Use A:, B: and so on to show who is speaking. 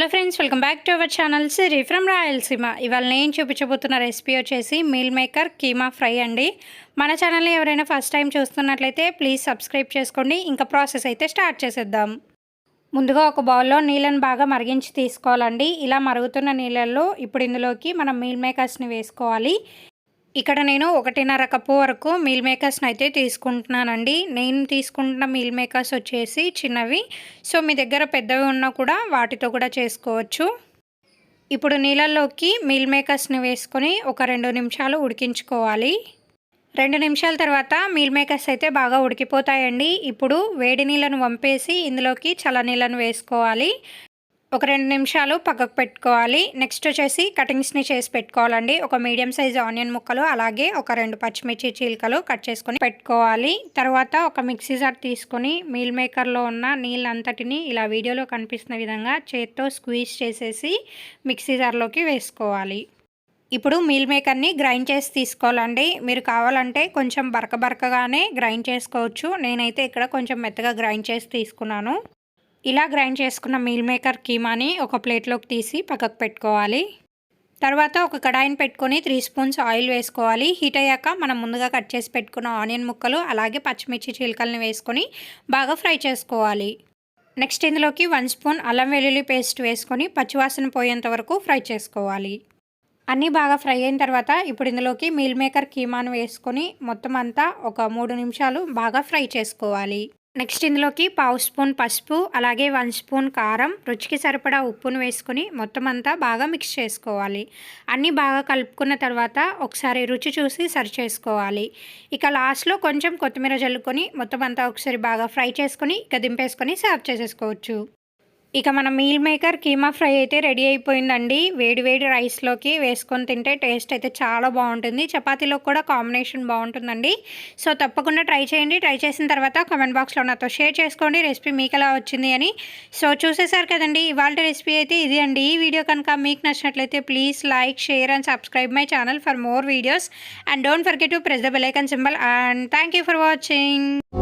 A: Hello friends welcome back to our channel Siri from Rayalaseema ఇవాళ నేను చూపించబోతున్న recipe వచ్చేసి మీల్ మేకర్ కీమా ఫ్రై అండి. మన ఛానల్ని ఎవరైనా ఫస్ట్ టైం చూస్తున్నట్లయితే ప్లీజ్ సబ్స్క్రైబ్ చేసుకోండి. ఇంకా ప్రాసెస్ అయితే స్టార్ట్ చేసేద్దాం. ముందుగా ఒక బౌల్లో నీళ్ళని బాగా మరిగించి తీసుకోవాలండి. ఇలా మరుగుతున్న నీళ్ళల్లో ఇప్పుడు ఇందులోకి మనం మీల్ మేకర్స్ని వేసుకోవాలి. ఇక్కడ నేను ఒకటిన్నర కప్పు వరకు మీల్ మేకర్స్ని అయితే తీసుకుంటున్నానండి. నేను తీసుకుంటున్న మీల్ మేకర్స్ వచ్చేసి చిన్నవి. సో మీ దగ్గర పెద్దవి ఉన్నా కూడా వాటితో కూడా చేసుకోవచ్చు. ఇప్పుడు నీళ్ళల్లోకి మీల్ మేకర్స్ని వేసుకొని ఒక రెండు నిమిషాలు ఉడికించుకోవాలి. రెండు నిమిషాల తర్వాత మీల్ మేకర్స్ అయితే బాగా ఉడికిపోతాయండి. ఇప్పుడు వేడి నీళ్ళను వంపేసి ఇందులోకి చల్ల నీళ్ళను వేసుకోవాలి. ఒక రెండు నిమిషాలు పక్కకు పెట్టుకోవాలి. నెక్స్ట్ వచ్చేసి కటింగ్స్ని చేసి పెట్టుకోవాలండి. ఒక మీడియం సైజ్ ఆనియన్ ముక్కలు అలాగే ఒక రెండు పచ్చిమిర్చి చీలికలు కట్ చేసుకొని పెట్టుకోవాలి. తర్వాత ఒక మిక్సీ జార్ తీసుకొని మీల్ మేకర్లో ఉన్న నీళ్ళంతటిని ఇలా వీడియోలో కనిపిస్తున్న విధంగా చేత్తో స్క్వీజ్ చేసేసి మిక్సీ జార్లోకి వేసుకోవాలి. ఇప్పుడు మీల్ మేకర్ని గ్రైండ్ చేసి తీసుకోవాలండి. మీరు కావాలంటే కొంచెం బరక బరకగానే గ్రైండ్ చేసుకోవచ్చు. నేనైతే ఇక్కడ కొంచెం మెత్తగా గ్రైండ్ చేసి తీసుకున్నాను. ఇలా గ్రైండ్ చేసుకున్న మీల్ మేకర్ కీమాని ఒక ప్లేట్లోకి తీసి పక్కకు పెట్టుకోవాలి. తర్వాత ఒక కడాయిని పెట్టుకొని త్రీ స్పూన్స్ ఆయిల్ వేసుకోవాలి. హీట్ అయ్యాక మనం ముందుగా కట్ చేసి పెట్టుకున్న ఆనియన్ ముక్కలు అలాగే పచ్చిమిర్చి చిలకల్ని వేసుకొని బాగా ఫ్రై చేసుకోవాలి. నెక్స్ట్ ఇందులోకి వన్ స్పూన్ అల్లం వెల్లుల్లి పేస్ట్ వేసుకొని పచ్చివాసన పోయేంత వరకు ఫ్రై చేసుకోవాలి. అన్నీ బాగా ఫ్రై అయిన తర్వాత ఇప్పుడు ఇందులోకి మీల్ మేకర్ కీమాను వేసుకొని మొత్తం అంతా ఒక మూడు నిమిషాలు బాగా ఫ్రై చేసుకోవాలి. నెక్స్ట్ ఇందులోకి పావు స్పూన్ పసుపు అలాగే వన్ స్పూన్ కారం. రుచికి సరిపడా ఉప్పును వేసుకొని మొత్తం అంతా బాగా మిక్స్ చేసుకోవాలి. అన్నీ బాగా కలుపుకున్న తర్వాత ఒకసారి రుచి చూసి సరి చేసుకోవాలి. ఇక లాస్ట్లో కొంచెం కొత్తిమీర జల్లుకొని మొత్తం అంతా ఒకసారి బాగా ఫ్రై చేసుకొని ఇక దింపేసుకొని సర్వ్ చేసేసుకోవచ్చు. ఇక మన మీల్ మేకర్ కీమా ఫ్రై అయితే రెడీ అయిపోయిందండి. వేడి వేడి రైస్లోకి వేసుకొని తింటే టేస్ట్ అయితే చాలా బాగుంటుంది. చపాతీలో కూడా కాంబినేషన్ బాగుంటుందండి. సో తప్పకుండా ట్రై చేయండి. ట్రై చేసిన తర్వాత కామెంట్ బాక్స్లో నాతో షేర్ చేసుకోండి. రెసిపీ మీకు ఎలా వచ్చింది అని. సో చూసేసారు కదండి. ఇవాళ రెసిపీ అయితే ఇది అండి. ఈ వీడియో కనుక మీకు నచ్చినట్లయితే please like share and subscribe my channel for more videos and don't forget to press the bell icon symbol and thank you for watching